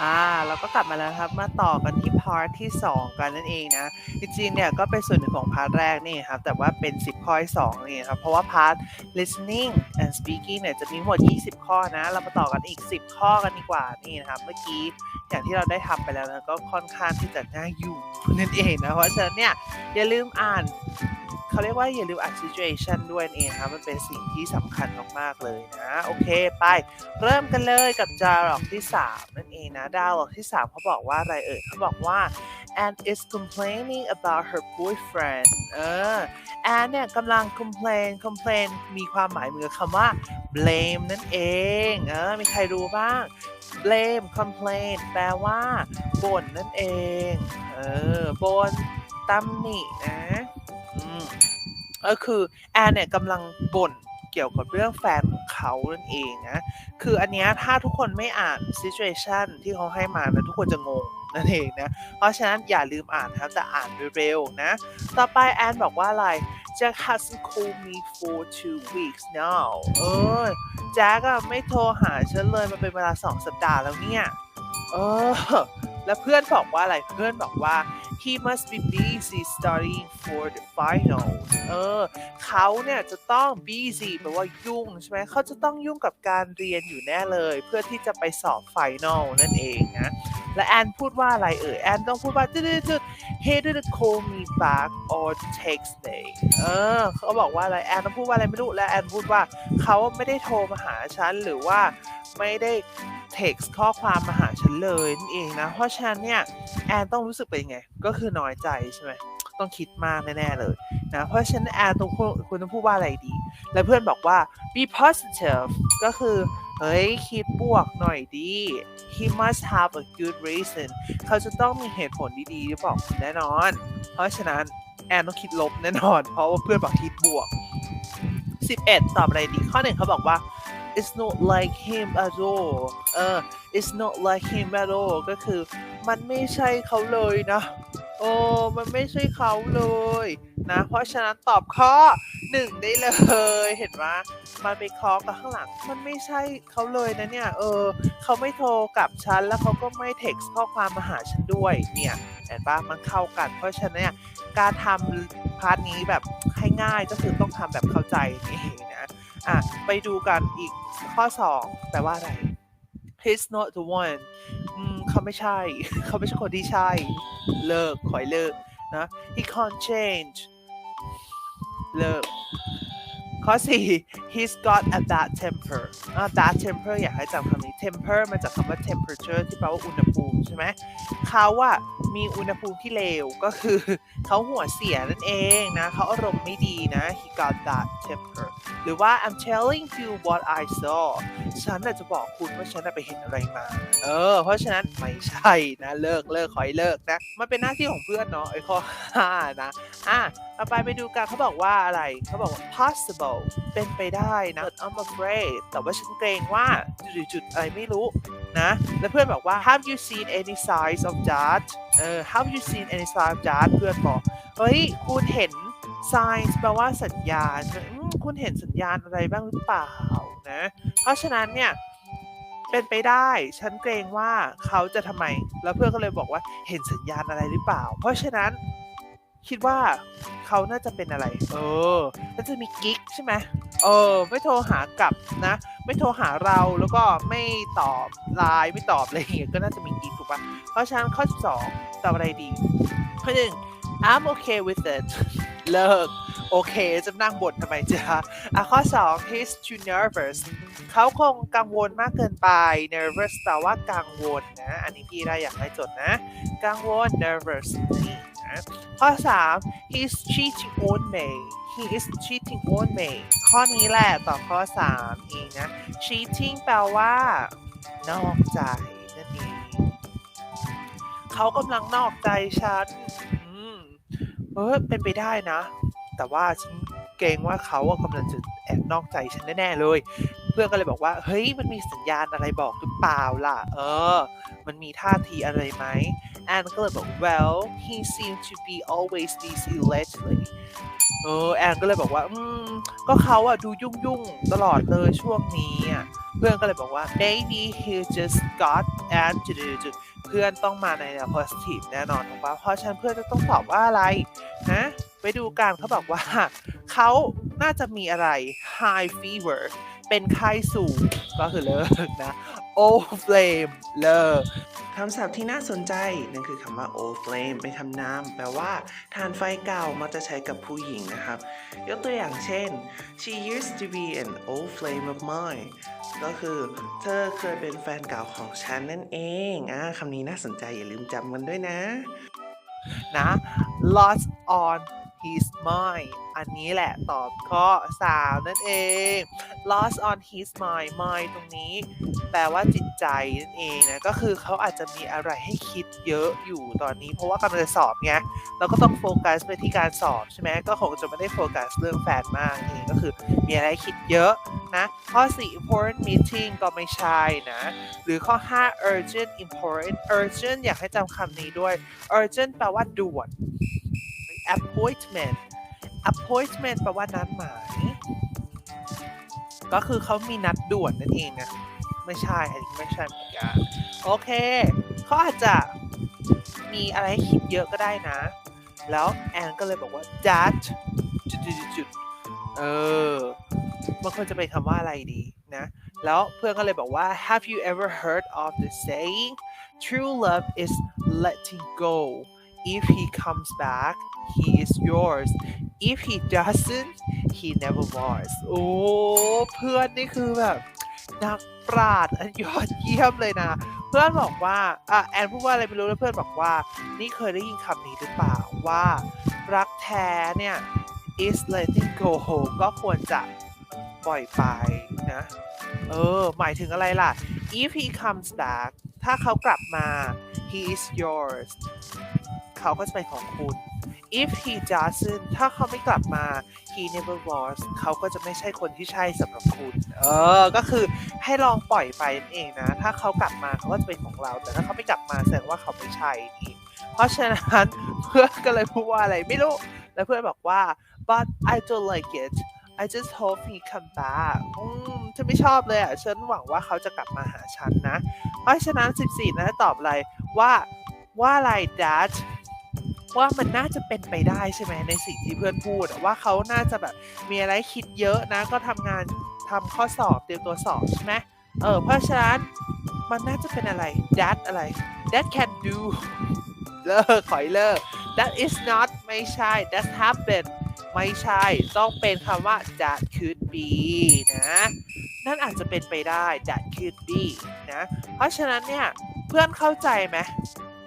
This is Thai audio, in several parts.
อ่าเราก็กลับมาแล้วครับมาต่อกันที่พาร์ทที่ 2 กันนั่นเองนะจริงๆเนี่ยก็เป็นส่วนหนึ่งของพาร์ทแรกนี่ครับแต่ว่าเป็น 10 ข้อที่2นี่ครับเพราะว่าพาร์ท listening and speaking เนี่ยจะมีทั้งหมด 20 ข้อนะ เรามาต่อกันอีก 10 ข้อกันดีกว่านี่นะครับเมื่อกี้อย่างที่เราได้ทำไปแล้วนะก็ค่อนข้างที่จะง่ายอยู่นั่นเองนะเพราะฉะนั้นเนี่ยอย่าลืมอ่าน เขาเรียกว่าอย่าลืมอ่าน situation ด้วยนั่นเองครับมันเป็นสิ่งที่สำคัญมากๆเลยนะ โอเคไป เริ่มกันเลยกับ dialogue ที่ 3 นั่นเองนะ dialogue ที่ 3เขาบอกว่าอะไรเอ่ยเขาบอกว่า Anne is complaining about her boyfriend เออ Anne เนี่ยกำลัง complain complain มีความหมายเหมือนคำว่า blame นั่นเอง เออ มีใครรู้บ้าง blame complain แปลว่าบ่นนั่นเอง เออบ่นตำหนินะ ก็คือแอนเนี่ยกำลังบ่นเกี่ยวกับเรื่องแฟนของเขานั่นเองนะ คืออันเนี้ยถ้าทุกคนไม่อ่าน situation ที่เขาให้มานะทุกคนจะงงนั่นเองนะ เพราะฉะนั้นอย่าลืมอ่านนะครับแต่อ่านเร็วๆนะ ต่อไปแอนบอกว่าอะไร Jack hasn't called me for two weeks now เออแจ็คอะไม่โทรหาฉันเลยมาเป็นเวลาสองสัปดาห์แล้วเนี่ย เออ แล้วเพื่อนบอกว่าอะไร เพื่อนบอกว่า he must be busy studying for the final เออ เขาเนี่ยจะต้อง busy แปลว่ายุ่งใช่ไหมเขาจะต้องยุ่งกับการเรียนอยู่แน่เลย เพื่อที่จะไปสอบ final นั่นเองนะ และแอนพูดว่าอะไรเอ่ย แอนต้องพูดว่าจุดจุด he didn't call me back or text me เออ เขาบอกว่าอะไร แอนต้องพูดว่าอะไรไม่รู้ และแอนพูดว่าเขาไม่ได้โทรมาหาฉันหรือว่าไม่ได้ text ข้อความมาหาฉันเลยนั่นเองนะ เพราะฉะนั้นเนี่ยแอนต้องรู้สึกเป็นยังไง ก็คือน้อยใจใช่ไหมต้องคิดมากแน่ๆเลยนะเพราะฉะนั้นแอนต้องพูดคุณต้องพูดว่าอะไรดี แล้วเพื่อนบอกว่า be positive ก็คือเฮ้ยคิดบวกหน่อยดี he must have a good reason เขาจะต้องมีเหตุผลดีๆหรือเปล่าแน่นอน เพราะฉะนั้นแอนต้องคิดลบแน่นอน เพราะว่าเพื่อนบอกคิดบวก 11 ตอบอะไรดี ข้อหนึ่งเขาบอกว่า it's not like him at all เออ it's not like him at all ก็คือมันไม่ใช่เขาเลยนะ โอ้ มันไม่ใช่เขาเลยนะ เพราะฉะนั้นตอบข้อหนึ่งได้เลย เห็นไหมมันไปคล้องกับข้างหลัง มันไม่ใช่เขาเลยนะเนี่ย เออ เขาไม่โทรกลับฉัน แล้วเขาก็ไม่เท็กซ์ข้อความมาหาฉันด้วย เนี่ยเห็นปะมันเข้ากัน เพราะฉะนั้นเนี่ย การทำพาร์ทนี้แบบให้ง่ายก็คือต้องทำแบบเข้าใจนี่นะ อะ ไปดูกันอีกข้อ 2 แต่ว่าอะไร he's not the one อืมเขาไม่ใช่ เขาไม่ใช่คนที่ใช่ เลิก ขอยเลิก นะ he can't change เลิก ข้อ 4 he's got a bad temper อ่า bad temper อยากให้จำคำนี้ temper มาจากคำว่า temperature ที่แปลว่าอุณหภูมิใช่ไหมเขาอะมีอุณหภูมิที่เลวก็คือเขาหัวเสียนั่นเองนะเขาอารมณ์ไม่ดีนะ he got bad temper หรือว่า I'm telling you what I saw ฉันน่ะจะบอกคุณว่าฉันไปเห็นอะไรมา เออ เพราะฉะนั้นไม่ใช่นะ เลิกเลิกขอยเลิกนะ มันเป็นหน้าที่ของเพื่อนเนาะไอ้ข้อ5นะ อะต่อไปไปดูกันเขาบอกว่าอะไรเขาบอกว่า possible เป็นไปได้นะ I'm afraid แต่ว่าฉันเกรงว่าจุดๆอะไรไม่รู้ นะแล้วเพื่อนบอกว่า have you seen any signs of that เออ have you seen any signs of that เพื่อนบอกเฮ้ยคุณเห็น signs แปลว่าสัญญาณคุณเห็นสัญญาณอะไรบ้างหรือเปล่านะเพราะฉะนั้นเนี่ยเป็นไปได้ ฉันเกรงว่าเขาจะทำไม แล้วเพื่อนก็เลยบอกว่าเห็นสัญญาณอะไรหรือเปล่า เพราะฉะนั้นคิดว่าเขาน่าจะเป็นอะไร เออน่าจะมีกิ๊กใช่ไหม เออ ไม่โทรหากลับนะ ไม่โทรหาเราแล้วก็ไม่ตอบไลน์ไม่ตอบอะไรอย่างเงี้ยก็น่าจะมีกิ๊กถูกปะเพราะฉะนั้นข้อ 12 ตอบอะไรดีข้อหนึ่ง I'm okay with it เลิก โอเค จะนั่งบ่นทำไมจ๊ะอะข้อ 2 he's too nervous เขาคงกังวลมากเกินไป nervous แปลว่ากังวลนะ อันนี้พี่ได้อยากให้จดนะ กังวล nervous นี่ ข้อ 3 he's cheating on me he is cheating on me ข้อนี้แหละต่อข้อ 3 เองนะ cheating แปลว่า นอกใจนั่นเองเขากำลังนอกใจฉันเออเป็นไปได้นะ แต่ว่าฉันเกรงว่าเขากำลังจะแอบนอกใจฉันแน่ๆเลย พื่อนก็เลยบอกว่า เฮ้ยมันมีสัญญาณอะไรบอกหรือเปล่าล่ะ เออ มันมีท่าทีอะไรไหมแอนก็เลยบอก well he seemed to be always busy lately เออแอนก็เลยบอกว่า อืม ก็เขาอะดูยุ่งยุ่งตลอดเลยช่วงนี้อะเพื่อนก็เลยบอกว่า maybe he just got and จุดเพื่อนต้องมาในแนว positive แน่นอนถูกปะเพราะฉะนั้นเพื่อนจะต้องตอบว่าอะไรนะไปดูกันเขาบอกว่า เขาน่าจะมีอะไร high fever เป็นไข้สูงก็คือเลิกนะ old flame เลิกคำศัพท์ที่น่าสนใจนั่นคือคำว่า old flame เป็นคำนามแปลว่าทานไฟเก่ามักจะใช้กับผู้หญิงนะครับ ยกตัวอย่างเช่น she used to be an old flame of mine ก็คือเธอเคยเป็นแฟนเก่าของฉันนั่นเองอ่าคำนี้น่าสนใจอย่าลืมจำมันด้วยนะ นะ lost on his mind อันนี้แหละตอบข้อ 3 นั่นเอง lost on his mind mind ตรงนี้ แปลว่าจิตใจนั่นเองนะ ก็คือเขาอาจจะมีอะไรให้คิดเยอะอยู่ตอนนี้ เพราะว่ากำลังจะสอบไงเราก็ต้องโฟกัสไปที่การสอบใช่ไหมก็คงจะไม่ได้โฟกัสเรื่องแฟนมากเองก็คือมีอะไรคิดเยอะนะ ข้อ 4 important meeting ก็ไม่ใช่นะ หรือข้อ 5 urgent important urgent อยากให้จำคำนี้ด้วย urgent แปลว่าด่วน appointment appointment แปลว่านัดหมาย ก็คือเขามีนัดด่วนนั่นเองนะ ไม่ใช่อันนี้ไม่ใช่เหมือนกันโอเคเขาอาจจะมีอะไรให้คิดเยอะก็ได้นะ แล้วแอนก็เลยบอกว่า that จุดๆจุดเออ มันควรจะเป็นคำว่าอะไรดีนะ แล้วเพื่อนก็เลยบอกว่า have you ever heard of the saying true love is letting go if he comes back he is yours if he doesn't he never was โอ้เพื่อนนี่คือแบบนักปราชญ์อันยอดเยี่ยมเลยนะ เพื่อนบอกว่าอะแอนพูดว่าอะไรไม่รู้แล้วเพื่อนบอกว่า นี่เคยได้ยินคำนี้หรือเปล่าว่า รักแท้เนี่ย is letting go ก็ควรจะปล่อยไปนะ เออ หมายถึงอะไรล่ะ if he comes back ถ้าเขากลับมา he is yours เขาก็จะเป็นของคุณ if he doesn't ถ้าเขาไม่กลับมา he never was เขาก็จะไม่ใช่คนที่ใช่สำหรับคุณ เออ ก็คือให้ลองปล่อยไปนั่นเองนะ ถ้าเขากลับมาเขาก็จะเป็นของเรา แต่ถ้าเขาไม่กลับมาแสดงว่าเขาไม่ใช่นี่เพราะฉะนั้นเพื่อนก็เลยพูดว่าอะไรไม่รู้ แล้วเพื่อนบอกว่า but I don't like it I just hope he come back อืมฉันไม่ชอบเลยอะ ฉันหวังว่าเขาจะกลับมาหาฉันนะ เพราะฉะนั้น 14 นะตอบอะไรว่าว่าอะไร that ว่ามันน่าจะเป็นไปได้ใช่ไหมในสิ่งที่เพื่อนพูด ว่าเขาน่าจะแบบมีอะไรคิดเยอะนะ ก็ทำงานทำข้อสอบเตรียมตัวสอบใช่ไหมเออเพราะฉะนั้นมันน่าจะเป็นอะไร that อะไร that can do เลิกขอยเลิก that is not ไม่ใช่ that happen ไม่ใช่ ต้องเป็นคำว่า that could be นะ นั่นอาจจะเป็นไปได้ that could be นะ เพราะฉะนั้นเนี่ย เพื่อนเข้าใจไหม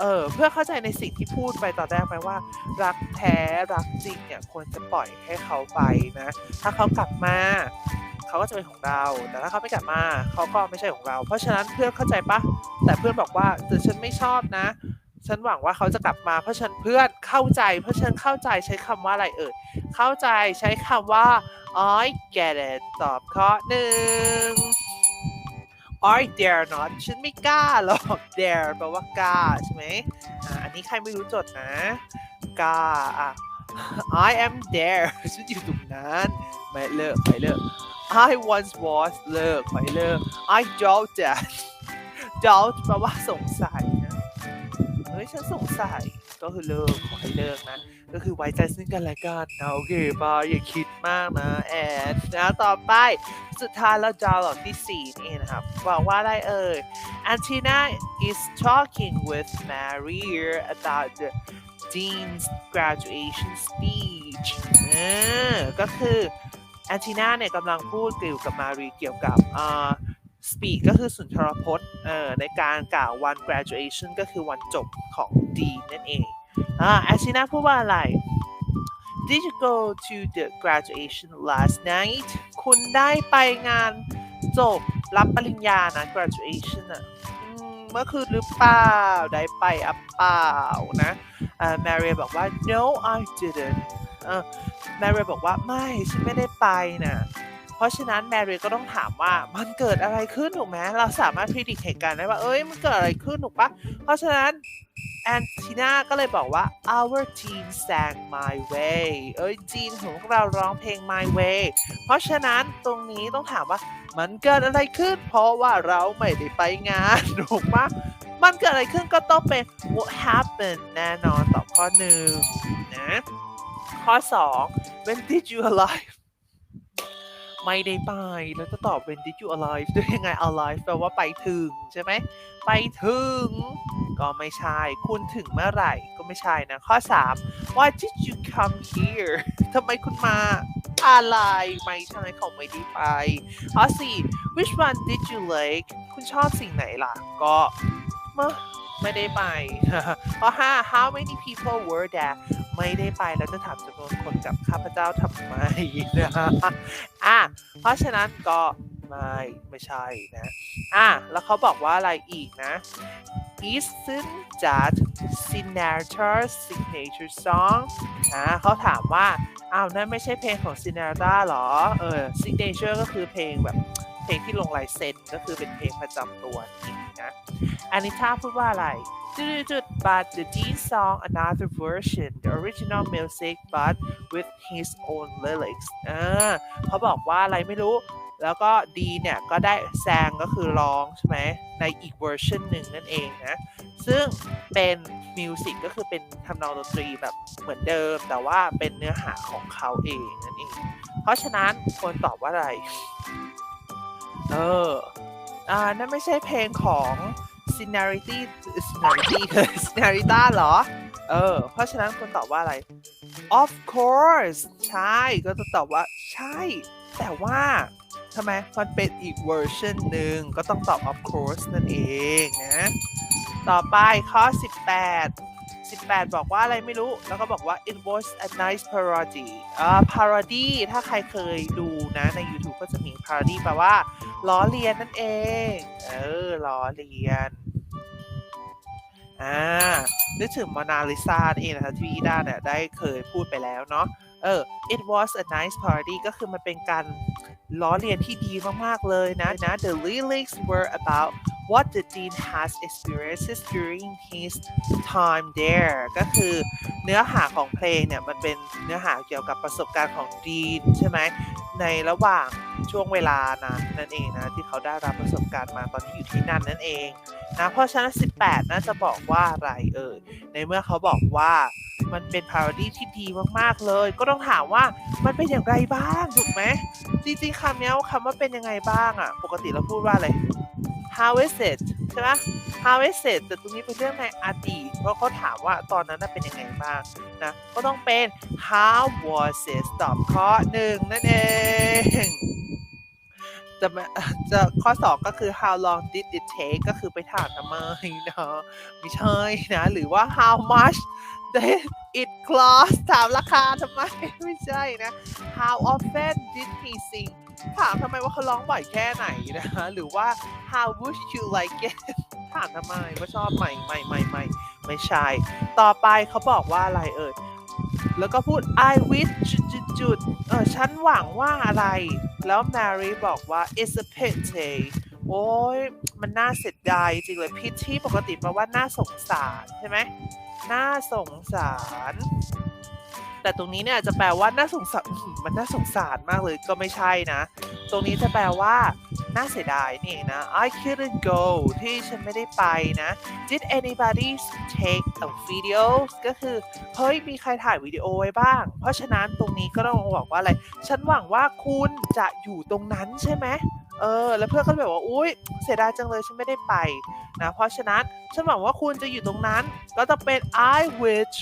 เออเพื่อเข้าใจในสิ่งที่พูดไปตอนแรกไหมว่า รักแท้รักจริงเนี่ยควรจะปล่อยให้เขาไปนะ ถ้าเขากลับมาเขาก็จะเป็นของเรา แต่ถ้าเขาไม่กลับมาเขาก็ไม่ใช่ของเรา เพราะฉะนั้นเพื่อนเข้าใจปะแต่เพื่อนบอกว่าแต่ฉันไม่ชอบนะ ฉันหวังว่าเขาจะกลับมา เพราะฉันเพื่อนเข้าใจ เพราะฉันเข้าใจใช้คำว่าอะไรเอ่ยเข้าใจใช้คำว่า I get it ตอบข้อหนึ่ง I dare not ฉันไม่กล้าหรอก dare แปลว่ากล้าใช่ไหมอันนี้ใครไม่รู้จดนะ กล้าอะ I am there ฉันอยู่ตรงนั้นไม่เลิกไม่เลิก I once was เลิกไม่เลิก I doubt that doubt แปลว่าสงสัยนะ เฮ้ย ฉันสงสัย ก็คือเลิกขอให้เลิกนะ ก็คือไว้ใจซึ่งกันและกันนะโอเคปะอย่าคิดมากนะแอนนะต่อไปสุดท้ายแล้วดาวหลอกที่ 4 นี่นะครับบอกว่าอะไรเอ่ย Antina is talking with Maria about the dean's graduation speech เออก็คือแอนทีนาเนี่ยกำลังพูดเกี่ยวกับมารีเกี่ยวกับอ่า speak ก็คือสุนทรพจน์เอ่อในการกล่าววัน graduation ก็คือวันจบของดีนั่นเอง อ่าแอนทีนาพูดว่าอะไร Did you go to the graduation last night คุณได้ไปงานจบรับปริญญานะ graduation อะเมื่อคืนหรือเปล่า ได้ไปอะเปล่านะอ่า Mary บอกว่า no I didn't เออ Mary บอกว่าไม่ ฉันไม่ได้ไปนะ ราะฉะนั้นแมรี่ก็ต้องถามว่ามันเกิดอะไรขึ้นถูกไหมเราสามารถพิจิตรเหตุการณ์ได้ว่าเอ้ยมันเกิดอะไรขึ้นถูกปะเพราะฉะนั้นแอนทีน่าก็เลยบอกว่า our team sang my way เอ้ยจีนของเราร้องเพลง my way เพราะฉะนั้นตรงนี้ต้องถามว่ามันเกิดอะไรขึ้น เพราะว่าเราไม่ได้ไปงานถูกปะมันเกิดอะไรขึ้นก็ต้องเป็น what happened แน่นอนตอบข้อหนึ่งนะข้อสอง when did you arrive ไม่ได้ไป แล้วจะตอบ when did you arrive ด้วยยังไง arrive แปลว่าไปถึงใช่ไหม ไปถึง ก็ไม่ใช่ คุณถึงเมื่อไหร่ ก็ไม่ใช่นะ ข้อ 3 why did you come here ทำไมคุณมา อะไร ไม่ใช่เขาไม่ได้ไป ข้อ 4 which one did you like คุณชอบสิ่งไหนล่ะ ก็มะ ไม่ได้ไป ข้อ5 how many people were there ไม่ได้ไปแล้วจะถามจำนวนคนกับข้าพเจ้าทำไมนะอะเพราะฉะนั้นก็ไม่ไม่ใช่นะอะแล้วเขาบอกว่าอะไรอีกนะ Isn't that Sinatra's signature song อะเขาถามว่าอ้าวนั่นไม่ใช่เพลงของ Sinatra หรอ เออ signature ก็คือเพลงแบบ เพลงที่ลงลายเซ็นก็คือเป็นเพลงประจำตัวนี่นะอานิชาพูดว่าอะไรจุดๆๆ but the D song another version the original music but with his own lyrics อ่าเขาบอกว่าอะไรไม่รู้ แล้วก็ดีเนี่ย ก็ได้แซงก็คือร้องใช่ไหมในอีกเวอร์ชันหนึ่งนั่นเองนะ ซึ่งเป็นมิวสิกก็คือเป็นทำนองดนตรีแบบเหมือนเดิม แต่ว่าเป็นเนื้อหาของเขาเองนั่นเอง เพราะฉะนั้นควรตอบว่าอะไร เอออ่านั่นไม่ใช่เพลงของ Sinarity Sinarity Sinarita เหรอ เออ เพราะฉะนั้นคุณตอบว่าอะไร of course ใช่ ก็จะตอบว่าใช่ แต่ว่าทำไมมันเป็นอีกเวอร์ชันหนึ่งก็ต้องตอบ of course นั่นเองนะ ต่อไปข้อ 18 18 บอกว่าอะไรไม่รู้ แล้วก็บอกว่า it was a nice parody อ่า parody ถ้าใครเคยดูนะใน YouTube ก็จะมี parody แปลว่าล้อเลียนนั่นเอง เออล้อเลียน อ่า นึกถึงม o นาลิซาเองนะคะที่พี่ด้าเนี่ยได้เคยพูดไปแล้วเนาะ เออ it was a nice party ก็คือมันเป็นการล้อเลียนที่ดีมาก ๆ เลยนะนะ the lyrics were about what the dean has experiences during his time there ก็คือเนื้อหาของเพลงเนี่ย มันเป็นเนื้อหาเกี่ยวกับประสบการณ์ของดีนใช่ไหมในระหว่างช่วงเวลานั้นนั่นเองนะ ที่เขาได้รับประสบการณ์มาตอนที่อยู่ที่นั่นนั่นเองนะเพราะฉะนั้น18 น่าจะบอกว่าอะไรเอ่ยในเมื่อเขาบอกว่ามันเป็นพา r o ดี้ที่ดีมากๆเลย ก็ต้องถามว่ามันเป็นอย่างไรบ้างถูกไหมจริงๆคำนี้คำว่าเป็นยังไงบ้างอะ่ะ ปกติเราพูดว่าอะไร how is it ใช่ไหม how is it แต่ตรงนี้เป็นเรื่องในอดีตเพราะเขาถามว่าตอนนั้นเป็นยังไงบ้างนะก็ต้องเป็น how was it ตอบข้อหนึ่งนั่นเองจะมาจะข้อ 2 ก็คือ how long did it take ก็คือไปถามทำไมเนาะไม่ใช่นะ หรือว่า how much did it cost ถามราคาทำไม ไม่ใช่นะ how often did he sing ถามทำไมว่าเขาร้องบ่อยแค่ไหนนะหรือว่า how would you like it ถามทำไมว่าชอบไหมไม่ไม่ไม่ไม่ใช่ ต่อไปเขาบอกว่าอะไรเอ่ยแล้วก็พูด I wish จุดจุดจุดเออฉันหวังว่าอะไร แล้ว Mary บอกว่า it's a pity โอ้ยมันน่าเสียดายจริงเลย pity ปกติแปลว่าน่าสงสารใช่ไหมน่าสงสาร แต่ตรงนี้เนี่ยจะแปลว่าน่าสงสารมันน่าสงสารมากเลยก็ไม่ใช่นะ ตรงนี้จะแปลว่า น่าเสียดายนี่นะ I couldn't go ที่ฉันไม่ได้ไปนะ Did anybody take a video ก็คือ เฮ้ย มีใครถ่ายวิดีโอไว้บ้าง เพราะฉะนั้นตรงนี้ก็ต้องบอกว่าอะไร ฉันหวังว่าคุณจะอยู่ตรงนั้นใช่ไหมเออ แล้วเพื่อนก็เลยบว่า อุ้ยเสียดายจังเลย ฉันไม่ได้ไปนะ เพราะฉะนั้น ฉันหวังว่าคุณจะอยู่ตรงนั้น ก็จะเป็น I wish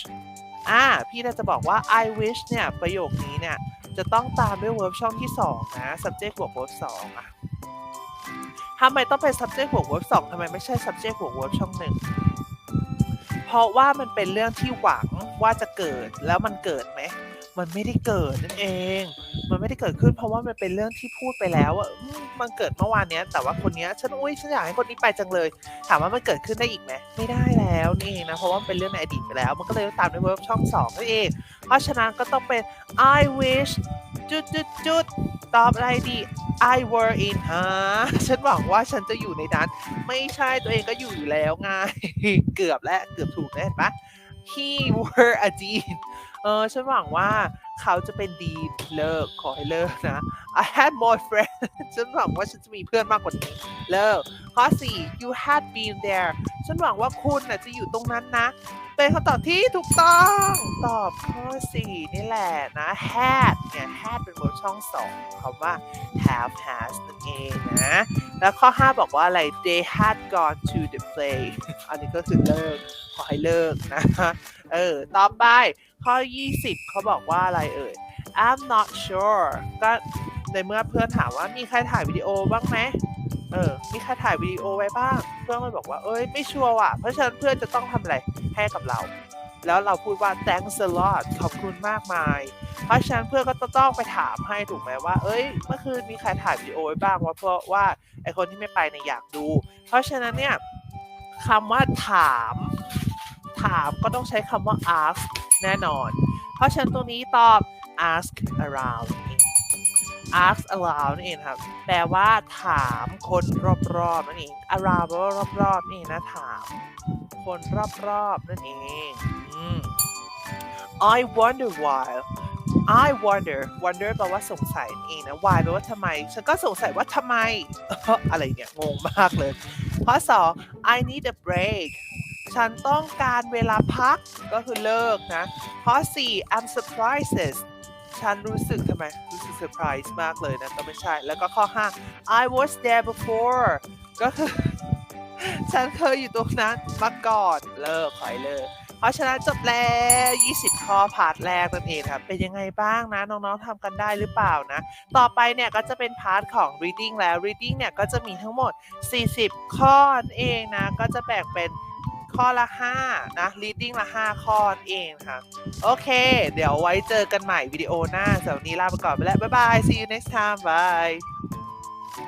อ่าพี่น่าจะบอกว่า I wish เนี่ย ประโยคนี้เนี่ย จะต้องตามด้วย verb ช่องที่ 2 นะ subject บวก verb 2อะทำไมต้องเป็น subject บวก verb 2ทำไมไม่ใช่ subject บวก verb ช่องหนึ่งเพราะว่ามันเป็นเรื่องที่หวังว่าจะเกิดแล้วมันเกิดไหม มันไม่ได้เกิดนั่นเอง มันไม่ได้เกิดขึ้นเพราะว่ามันเป็นเรื่องที่พูดไปแล้วว่ามันเกิดเมื่อวานเนี้ย แต่ว่าคนเนี้ยฉันอุ้ยฉันอยากให้คนนี้ไปจังเลย ถามว่ามันเกิดขึ้นได้อีกไหมไม่ได้แล้วนี่เองนะเพราะว่าเป็นเรื่องในอดีตไปแล้ว มันก็เลยต้องตามด้วย verb ช่องสองนั่นเอง เพราะฉะนั้นก็ต้องเป็น I wish จุดจุดจุดตอบอะไรดี I were in ฮะฉันหวังว่าฉันจะอยู่ในนั้น ไม่ใช่ตัวเองก็อยู่อยู่แล้วไงเกือบแล้วเกือบถูกแล้วเห็นปะ he were a dean เออฉันหวังว่าเขาจะเป็นดีเลิกขอให้เลิกนะ I had more friends ฉันหวังว่าฉันจะมีเพื่อนมากกว่านี้เลิกข้อ 4 you had been there ฉันหวังว่าคุณน่ะจะอยู่ตรงนั้นนะ เป็นคำตอบที่ถูกต้อง ตอบข้อ 4 นี่แหละนะ had เนี่ย had เป็น verb ช่องสองคำว่า have has นั่นเองนะ แล้วข้อ 5 บอกว่าอะไร they had gone to the play อันนี้ก็คือเลิก ขอให้เลิกนะ เออ ต่อไปข้อ 20 เขาบอกว่าอะไรเอ่ย I'm not sure ก็ในเมื่อเพื่อนถามว่ามีใครถ่ายวิดีโอบ้างไหม เออ มีใครถ่ายวิดีโอไว้บ้าง เพื่อนก็บอกว่า เอ้ย ไม่ชัวร์ว่ะ เพราะฉะนั้นเพื่อนจะต้องทำอะไรให้กับเรา แล้วเราพูดว่า thanks a lot ขอบคุณมากมาย เพราะฉะนั้นเพื่อนก็จะต้องไปถามให้ถูกไหมว่า เอ้ย เมื่อคืนมีใครถ่ายวิดีโอไว้บ้างวะเพราะว่าไอคนที่ไม่ไปเนี่ยอยากดู เพราะฉะนั้นเนี่ยคำว่าถาม ถามก็ต้องใช้คำว่า ask แน่นอน เพราะฉะนั้นตรงนี้ตอบ ask around ask around นั่นเองครับ แปลว่าถามคนรอบๆนั่นเอง around แปลว่ารอบๆนี่นะถาม คนรอบๆนั่นเองอืม I wonder why I wonder wonder แปลว่าสงสัยนั่นเองนะ why แปลว่าทำไม ฉันก็สงสัยว่าทำไม อะไรเนี่ยงงมากเลยข้อสอง I need a break ฉันต้องการเวลาพักก็คือเลิกนะข้อสี่ I'm surprises ฉันรู้สึกทำไม รู้สึกเซอร์ไพรส์มากเลยนะ ก็ไม่ใช่ แล้วก็ข้อ 5 I was there before ก็คือ ฉันเคยอยู่ตรงนั้นมาก่อนเลิกขอยเลิกเพราะฉะนั้นจบแล้ว 20 ข้อพาร์ทแรกนั่นเองครับ เป็นยังไงบ้างนะ น้องๆทำกันได้หรือเปล่านะ ต่อไปเนี่ยก็จะเป็นพาร์ทของ reading แล้ว reading เนี่ยก็จะมีทั้งหมด 40 ข้อนั่นเองนะ ก็จะแบ่งเป็น ข้อละ 5 นะ reading ละ 5 ข้อเองค่ะ โอเค เดี๋ยวไว้เจอกันใหม่วิดีโอหน้าสำหรับวันนี้ลาไปก่อนไปแล้ว บ๊ายบาย see you next time bye